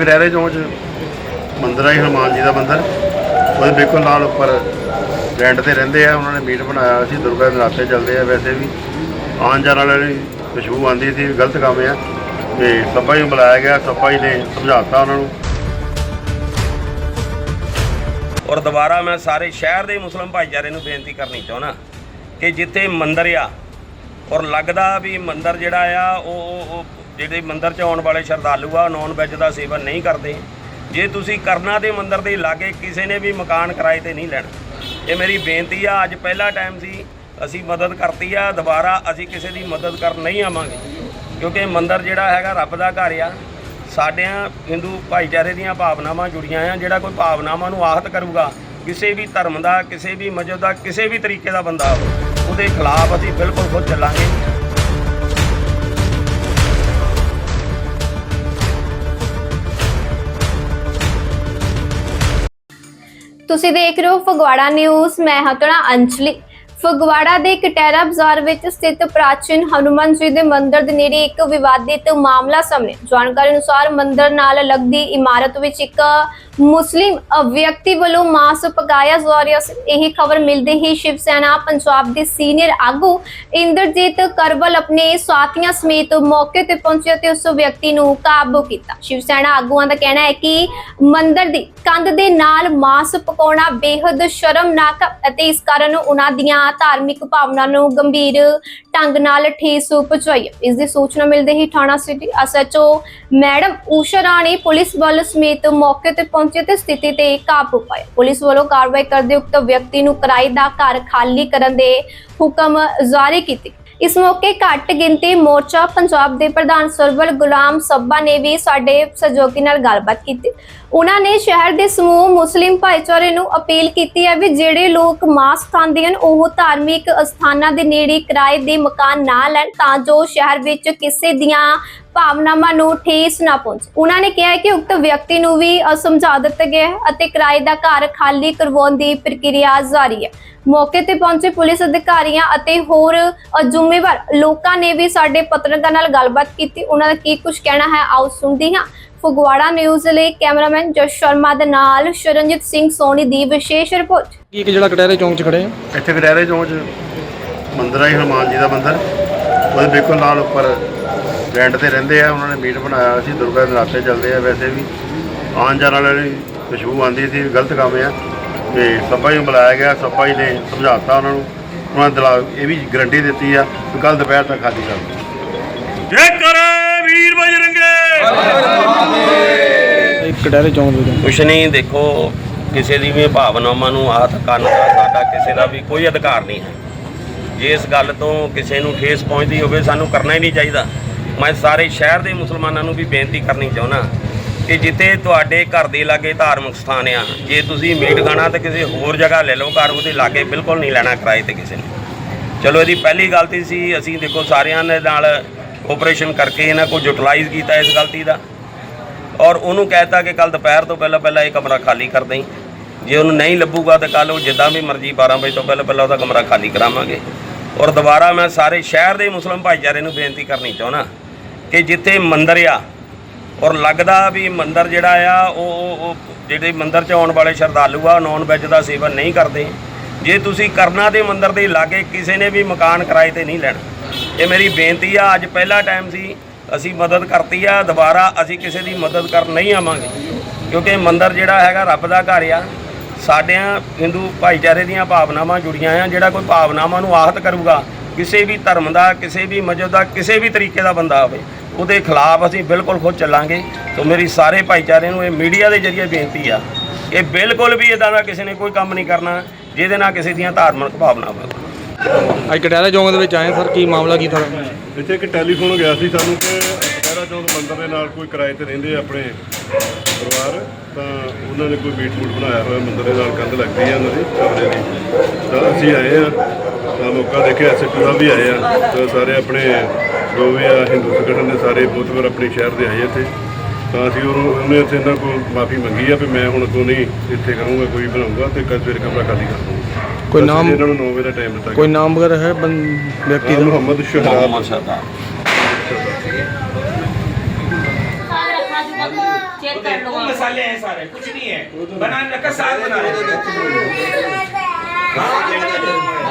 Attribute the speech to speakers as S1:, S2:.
S1: ਗੜੈਰੇ ਚੌਂਕ 'ਚ ਮੰਦਿਰ ਹੈ ਹਨੂਮਾਨ ਜੀ ਦਾ ਮੰਦਿਰ। ਉਹਦੇ ਬਿਲਕੁਲ ਨਾਲ ਉੱਪਰ ਰੈਂਟ ਤੇ ਰਹਿੰਦੇ ਆ, ਉਹਨਾਂ ਨੇ ਮੀਟ ਬਣਾਇਆ ਸੀ, ਦੁਰਗਾ ਦੇ ਨਰਾਤੇ ਚੱਲਦੇ ਆ ਵੈਸੇ ਵੀ। ਆਉਣ ਜਾਣ ਵਾਲਿਆਂ ਨੂੰ ਖੁਸ਼ਬੂ ਆਉਂਦੀ ਸੀ, ਗਲਤ ਕੰਮ ਆ। ਤੇ ਸੱਭਾ ਜੀ ਨੂੰ ਬੁਲਾਇਆ ਗਿਆ ਸੱਭਾ ਜੀ ਨੇ ਸਮਝਾਤਾ ਉਹਨਾਂ ਨੂੰ।
S2: ਔਰ ਦੁਬਾਰਾ ਮੈਂ ਸਾਰੇ ਸ਼ਹਿਰ ਦੇ ਮੁਸਲਮਾਨ ਭਾਈਚਾਰੇ ਨੂੰ ਬੇਨਤੀ ਕਰਨੀ ਚਾਹੁੰਦਾ ਕਿ ਜਿੱਥੇ ਮੰਦਿਰ ਆ, ਔਰ ਲੱਗਦਾ ਵੀ ਮੰਦਿਰ ਜਿਹੜਾ ਆ ਉਹ ਜਿਹੜੇ ਮੰਦਿਰ 'ਚ ਆਉਣ ਵਾਲੇ ਸ਼ਰਧਾਲੂ ਆ ਨੌਨ ਵੈਜ ਦਾ ਸੇਵਨ ਨਹੀਂ ਕਰਦੇ, ਜੇ ਤੁਸੀਂ ਕਰਨਾ ਦੇ ਮੰਦਿਰ ਦੇ ਲਾਗੇ ਕਿਸੇ ਨੇ ਵੀ ਮਕਾਨ ਕਿਰਾਏ ਤੇ ਨਹੀਂ ਲੈਣਾ। ਇਹ ਮੇਰੀ ਬੇਨਤੀ ਆ, ਅੱਜ ਪਹਿਲਾ ਟਾਈਮ ਸੀ, ਅਸੀਂ ਮਦਦ ਕਰਤੀ ਆ, ਦੁਬਾਰਾ ਅਸੀਂ ਕਿਸੇ ਦੀ ਮਦਦ ਕਰਨ ਨਹੀਂ ਆਵਾਂਗੇ। ਕਿਉਂਕਿ ਮੰਦਿਰ ਜਿਹੜਾ ਹੈਗਾ ਰੱਬ ਦਾ ਘਰ ਆ, ਸਾਡਿਆਂ ਹਿੰਦੂ ਭਾਈਚਾਰੇ ਦੀਆਂ ਭਾਵਨਾਵਾਂ ਜੁੜੀਆਂ ਆ, ਜਿਹੜਾ ਕੋਈ ਭਾਵਨਾਵਾਂ ਨੂੰ ਆਹਤ ਕਰੂਗਾ, ਕਿਸੇ ਵੀ ਧਰਮ ਦਾ, ਕਿਸੇ ਵੀ ਮਜ਼ਹਬ ਦਾ, ਕਿਸੇ ਵੀ ਤਰੀਕੇ ਦਾ ਬੰਦਾ ਉਹਦੇ ਖਿਲਾਫ ਅਸੀਂ ਬਿਲਕੁਲ ਖੁਦ ਚੱਲਾਂਗੇ।
S3: ਤੁਸੀਂ ਦੇਖ ਰਹੇ ਹੋ ਫਗਵਾੜਾ ਨਿਊਜ਼, ਮੈਂ ਹਤਣਾ ਤੁਹਾਡਾ ਫਗਵਾੜਾ ਦੇ ਕਟੈਰਾ ਬਾਜ਼ਾਰ ਵਿੱਚ ਸਥਿਤ ਪ੍ਰਾਚੀਨ ਹਨੂਮਾਨ ਜੀ ਦੇ ਮੰਦਿਰ ਦੇ ਨੇੜੇ ਇੱਕ ਵਿਵਾਦਿਤ ਮਾਮਲਾ ਸਾਹਮਣੇ ਜਾਣਕਾਰੀ ਅਨੁਸਾਰ ਮੰਦਿਰ ਨਾਲ ਲੱਗਦੀ ਇਮਾਰਤ ਵਿੱਚ ਇੱਕ ਮੁਸਲਿਮ ਵਿਅਕਤੀ ਵੱਲੋਂ ਮਾਂਸ ਪਕਾਇਆ ਜਾ ਰਿਹਾ ਸੀ ਇਹ ਖਬਰ ਮਿਲਦੇ ਹੀ ਸ਼ਿਵ ਸੈਨਾ, ਪੰਜਾਬ ਦੇ ਸੀਨੀਅਰ ਆਗੂ ਇੰਦਰਜੀਤ ਕਰਵਲ ਆਪਣੇ ਸਾਥੀਆਂ ਸਮੇਤ ਮੌਕੇ ਤੇ ਪਹੁੰਚੇ ਤੇ ਉਸ ਵਿਅਕਤੀ ਨੂੰ ਕਾਬੂ ਕੀਤਾ। ਸ਼ਿਵ ਸੈਨਾ ਆਗੂਆਂ ਦਾ ਕਹਿਣਾ ਹੈ ਕਿ ਮੰਦਿਰ ਦੀ ਕੰਧ ਦੇ ਨਾਲ ਮਾਂਸ ਪਕਾਉਣਾ ਬੇहद ਸ਼ਰਮਨਾਕ ਅਤੇ ਇਸ ਕਾਰਨ ਉਹਨਾਂ ਦੀਆਂ ਧਾਰਮਿਕ ਭਾਵਨਾ ਨੂੰ ਗੰਭੀਰ ਢੰਗ ਨਾਲ ਠੇਸ ਪਹੁੰਚਾਈ ਇਸ ਦੀ ਸੂਚਨਾ ਮਿਲਦੇ ਹੀ ਥਾਣਾ city SHO madam Usha Rani police ਵੱਲ ਸਮੇਤ ਮੌਕੇ ਤੇ ਪਹੁੰਚੇ ਤੇ ਸਥਿਤੀ ਤੇ ਕਾਬੂ ਪਾਇਆ ਪੁਲਿਸ ਵੱਲੋਂ ਕਾਰਵਾਈ ਕਰਦੇ ਉਕਤ ਵਿਅਕਤੀ ਨੂੰ ਕਿਰਾਏ ਦਾ ਘਰ ਖਾਲੀ ਕਰਨ ਦੇ ਹੁਕਮ ਜਾਰੀ ਕੀਤੇ ਇਸ ਮੌਕੇ ਘੱਟ ਗਿਣਤੀ ਮੋਰਚਾ ਪੰਜਾਬ ਦੇ ਪ੍ਰਧਾਨ ਸਰਵਰ ਗੁਲਾਮ ਸੱਬਾ ਨੇ ਵੀ ਸਾਡੇ ਸਹਿਯੋਗੀ ਨਾਲ ਗੱਲਬਾਤ ਕੀਤੀ। ਉਹਨਾਂ ਨੇ ਸ਼ਹਿਰ ਦੇ ਸਮੂਹ ਮੁਸਲਿਮ ਭਾਈਚਾਰੇ ਨੂੰ ਅਪੀਲ ਕੀਤੀ ਹੈ ਵੀ ਜਿਹੜੇ ਲੋਕ ਮਾਸ ਖਾਂਦੇ ਹਨ, ਉਹ ਧਾਰਮਿਕ ਅਸਥਾਨਾਂ ਦੇ ਨੇੜੇ ਕਿਰਾਏ ਦੇ ਮਕਾਨ ਨਾ ਲੈਣ ਤਾਂ ਜੋ ਸ਼ਹਿਰ ਵਿੱਚ ਕਿਸੇ ਦੀਆਂ ਭਾਵਨਾਵਾਂ ਨੂੰ ਠੇਸ ਨਾ ਪਹੁੰਚੇ। ਉਹਨਾਂ ਨੇ ਕਿਹਾ ਹੈ ਕਿ ਉਕਤ ਵਿਅਕਤੀ ਨੂੰ ਵੀ ਸਮਝਾ ਦਿੱਤਾ ਗਿਆ ਹੈ ਅਤੇ ਕਿਰਾਏ ਦਾ ਘਰ ਖਾਲੀ ਕਰਵਾਉਣ ਦੀ ਪ੍ਰਕਿਰਿਆ ਜਾਰੀ ਹੈ। ਮੌਕੇ ਤੇ ਪਹੁੰਚੇ ਪੁਲਿਸ ਅਧਿਕਾਰੀਆਂ ਅਤੇ ਹੋਰ ਜ਼ਿੰਮੇਵਾਰ ਲੋਕਾਂ ਨੇ ਵੀ ਸਾਡੇ ਪੱਤਰਕਾਰ ਨਾਲ ਗੱਲਬਾਤ ਕੀਤੀ। ਉਹਨਾਂ ਦਾ ਕੀ ਕੁਝ ਕਹਿਣਾ ਹੈ ਆਓ ਸੁਣਦੇ ਹਾਂ। ਫਗਵਾੜਾ ਨਿਊਜ਼ ਲਈ ਕੈਮਰਾਮੈਨ ਜਸ ਸ਼ਰਮਾ ਦੇ ਨਾਲ ਸ਼ਰਨਜੀਤ ਸਿੰਘ ਸੋਨੀ ਦੀ ਵਿਸ਼ੇਸ਼ ਰਿਪੋਰਟ।
S4: ਕੀ ਇੱਕ ਜਿਹੜਾ ਕਟਹਿਰੇ ਚੌਂਕ 'ਚ ਖੜੇ ਆ?
S1: ਇੱਥੇ ਗੜੈਰੇ ਚੌਂਕ 'ਚ ਮੰਦਿਰ ਹੈ ਹਨੂਮਾਨ ਜੀ ਦਾ ਮੰਦਿਰ। ਉਹਦੇ ਬਿਲਕੁਲ ਨਾਲ ਉੱਪਰ ਰੈਂਟ ਤੇ ਰਹਿੰਦੇ ਆ ਉਹਨਾਂ ਨੇ ਮੀਟ ਬਣਾਇਆ ਸੀ ਦੁਰਗਾ ਦੇ ਨਰਾਤੇ ਚੱਲਦੇ ਆ ਵੈਸੇ ਵੀ। ਆਉਣ ਜਾਣ ਵਾਲਿਆਂ ਨੂੰ ਖੁਸ਼ਬੂ ਆਉਂਦੀ ਸੀ ਗਲਤ ਕੰਮ ਆ। ਤੇ ਸੱਪਾ ਜੀ ਨੂੰ ਬੁਲਾਇਆ ਗਿਆ ਸੱਪਾ ਜੀ ਨੇ ਸਮਝਾਤਾ ਉਹਨਾਂ ਨੂੰ। ਉਹਨਾਂ ਨੇ ਦਿਲਾ ਇਹ ਵੀ ਗਰੰਟੀ ਦਿੱਤੀ ਆ ਕਿ ਕੱਲ ਦੁਪਹਿਰ ਤੱਕ ਖਾਲੀ ਕਰ ਜੈ ਕਰੇ ਵੀਰ ਬਜਰੰਗੇ
S4: ਇੱਕ ਕਟਹਿਰੇ ਚੌਂਕ ਦੇ
S2: ਕੁਛ ਨਹੀਂ ਦੇਖੋ ਕਿਸੇ ਦੀ ਵੀ ਭਾਵਨਾਵਾਂ ਨੂੰ ਆਹਤ ਕਰਨ ਦਾ ਸਾਡਾ ਕਿਸੇ ਦਾ ਵੀ ਕੋਈ ਅਧਿਕਾਰ ਨਹੀਂ ਹੈ। ਜੇ ਇਸ ਗੱਲ ਤੋਂ ਕਿਸੇ ਨੂੰ ਠੇਸ ਪਹੁੰਚਦੀ ਹੋਵੇ, ਸਾਨੂੰ ਕਰਨਾ ਹੀ ਨਹੀਂ ਚਾਹੀਦਾ। ਮੈਂ ਸਾਰੇ ਸ਼ਹਿਰ ਦੇ ਮੁਸਲਮਾਨਾਂ ਨੂੰ ਵੀ ਬੇਨਤੀ ਕਰਨੀ ਚਾਹੁੰਦਾ ਕਿ ਜਿੱਥੇ ਤੁਹਾਡੇ ਘਰ ਦੇ ਲਾਗੇ ਧਾਰਮਿਕ ਸਥਾਨ ਆ, ਜੇ ਤੁਸੀਂ ਮੀਟ ਖਾਣਾ ਤਾਂ ਕਿਸੇ ਹੋਰ ਜਗ੍ਹਾ ਲੈ ਲਓ, ਘਰ ਉਹਦੇ ਲਾਗੇ ਬਿਲਕੁਲ ਨਹੀਂ ਲੈਣਾ ਕਿਰਾਏ ਤੇ ਕਿਸੇ ਨੇ। ਚਲੋ, ਇਹਦੀ ਪਹਿਲੀ ਗਲਤੀ ਸੀ, ਅਸੀਂ ਦੇਖੋ ਸਾਰਿਆਂ ਦੇ ਨਾਲ ਆਪਰੇਸ਼ਨ ਕਰਕੇ ਇਹਨਾਂ ਕੋ ਯੂਟਿਲਾਈਜ਼ ਕੀਤਾ ਇਸ ਗਲਤੀ ਦਾ। ਔਰ ਉਹਨੂੰ ਕਹਿਤਾ ਕਿ ਕੱਲ ਦੁਪਹਿਰ ਤੋਂ ਪਹਿਲਾਂ ਪਹਿਲਾਂ ਇਹ ਕਮਰਾ ਖਾਲੀ ਕਰ ਦੇਈਂ। ਜੇ ਉਹਨੂੰ ਨਹੀਂ ਲੱਭੂਗਾ ਤਾਂ ਕੱਲ ਉਹ ਜਿੱਦਾਂ ਵੀ ਮਰਜ਼ੀ 12 ਵਜੇ ਤੋਂ ਪਹਿਲਾਂ ਪਹਿਲਾਂ ਉਹਦਾ ਕਮਰਾ ਖਾਲੀ ਕਰਾਵਾਂਗੇ। ਔਰ ਦੁਬਾਰਾ ਮੈਂ ਸਾਰੇ ਸ਼ਹਿਰ ਦੇ ਮੁਸਲਮਾਨ ਭਾਈਚਾਰੇ ਨੂੰ ਬੇਨਤੀ ਕਰਨੀ ਚਾਹੁੰਦਾ ਕਿ ਜਿੱਥੇ ਮੰਦਰ ਆ, ਔਰ ਲੱਗਦਾ ਵੀ ਮੰਦਰ ਜਿਹੜਾ ਆ, ਉਹ, ਉਹ- ਜਿਹੜੇ ਮੰਦਰ 'ਚ ਆਉਣ ਵਾਲੇ ਸ਼ਰਧਾਲੂ ਆ ਨੌਨ ਵੈਜ ਦਾ ਸੇਵਨ ਨਹੀਂ ਕਰਦੇ। ਜੇ ਤੁਸੀਂ ਕਰਨਾ ਤੇ ਮੰਦਰ ਦੇ ਲਾਗੇ ਕਿਸੇ ਨੇ ਵੀ ਮਕਾਨ ਕਿਰਾਏ ਤੇ ਨਹੀਂ ਲੈਣਾ। ਇਹ ਮੇਰੀ ਬੇਨਤੀ ਆ, ਅੱਜ ਪਹਿਲਾ ਟਾਈਮ ਸੀ, ਅਸੀਂ ਮਦਦ ਕਰਤੀ ਆ, ਦੁਬਾਰਾ ਅਸੀਂ ਕਿਸੇ ਦੀ ਮਦਦ ਕਰਨ ਨਹੀਂ ਆਵਾਂਗੇ। ਕਿਉਂਕਿ ਮੰਦਰ ਜਿਹੜਾ ਹੈਗਾ ਰੱਬ ਦਾ ਘਰ ਆ ਸਾਡਿਆਂ ਹਿੰਦੂ ਭਾਈਚਾਰੇ ਦੀਆਂ ਭਾਵਨਾਵਾਂ ਜੁੜੀਆਂ ਆ ਜਿਹੜਾ ਕੋਈ ਭਾਵਨਾਵਾਂ ਨੂੰ ਆਹਤ ਕਰੂਗਾ ਕਿਸੇ ਵੀ ਧਰਮ ਦਾ ਕਿਸੇ ਵੀ ਮਜ਼ਹਬ ਦਾ ਕਿਸੇ ਵੀ ਤਰੀਕੇ ਦਾ ਬੰਦਾ ਹੋਵੇ ਉਹਦੇ ਖਿਲਾਫ ਅਸੀਂ ਬਿਲਕੁਲ ਖੁਦ ਚੱਲਾਂਗੇ। ਤੋਂ ਮੇਰੀ ਸਾਰੇ ਭਾਈਚਾਰੇ ਨੂੰ ਇਹ ਮੀਡੀਆ ਦੇ ਜ਼ਰੀਏ ਬੇਨਤੀ ਆ ਕਿ ਬਿਲਕੁਲ ਵੀ ਇਦਾਂ ਦਾ ਕਿਸੇ ਨੇ ਕੋਈ ਕੰਮ ਨਹੀਂ ਕਰਨਾ ਜਿਹਦੇ ਨਾਲ ਕਿਸੇ ਦੀਆਂ ਧਾਰਮਿਕ ਭਾਵਨਾਵਾਂ
S4: ਅੱਜ ਕਟਹਿਰੇ ਚੌਂਕ ਦੇ ਵਿੱਚ ਆਏ ਸਰ ਕੀ ਮਾਮਲਾ ਕੀ ਥਾ
S1: ਇੱਥੇ ਇੱਕ ਟੈਲੀਫੋਨ ਗਿਆ ਸੀ ਸਾਨੂੰ ਕਿ ਪਟਿਆਲਾ ਚੌਂਕ ਮੰਦਿਰ ਦੇ ਨਾਲ ਕੋਈ ਕਿਰਾਏ ਤੇ ਰਹਿੰਦੇ ਆ ਆਪਣੇ ਪਰਿਵਾਰ ਤਾਂ ਉਹਨਾਂ ਨੇ ਕੋਈ ਮੀਟ ਮੂਟ ਬਣਾਇਆ ਹੋਇਆ ਮੰਦਿਰ ਦੇ ਨਾਲ ਕੰਧ ਲੱਗਦੀ ਆ ਉਹਨਾਂ ਦੀ ਕਮਰੇ ਦੀ। ਤਾਂ ਅਸੀਂ ਆਏ ਆ ਤਾਂ ਮੌਕਾ ਦੇਖਿਆ ਐਸਐਚਓ ਸਾਹਿਬ ਵੀ ਆਏ ਆ ਤਾਂ ਸਾਰੇ ਆਪਣੇ ਜੋ ਵੀ ਆ ਹਿੰਦੂ ਸੰਗਠਨ ਦੇ ਸਾਰੇ ਬੁੱਧਵਰ ਆਪਣੇ ਸ਼ਹਿਰ ਦੇ ਆਏ ਇੱਥੇ। ਤਾਂ ਅਸੀਂ ਉਹਨੂੰ ਉਹਨੇ ਇੱਥੇ ਇਹਨਾਂ ਕੋਲ ਮਾਫੀ ਮੰਗੀ ਆ ਵੀ ਮੈਂ ਹੁਣ ਤੋਂ ਨਹੀਂ ਇੱਥੇ ਕਰੂੰਗਾ ਕੋਈ ਬਣਾਉਂਗਾ ਤੇ ਕੱਲ ਸਵੇਰੇ ਕਮਰਾ ਖਾਲੀ ਕਰ ਦੂੰਗਾ
S4: ਕੋਈ ਨਾਮ-
S1: ਇਹਨਾਂ ਨੂੰ 9 ਵਜੇ ਦਾ ਟਾਈਮ ਦਿੱਤਾ।
S4: ਕੋਈ ਨਾਮ ਵਗੈਰਾ ਹੈ ਵਿਅਕਤੀ ਦਾ?
S1: ਮੁਹੰਮਦ ਸ਼ਹਰਾਬ
S2: ਮੁਹੰਮਦ ਸਰਦਾਰ।
S5: चेक कर लो
S6: मसाले हैं सारे कुछ नहीं है बनाने का साग बना रहे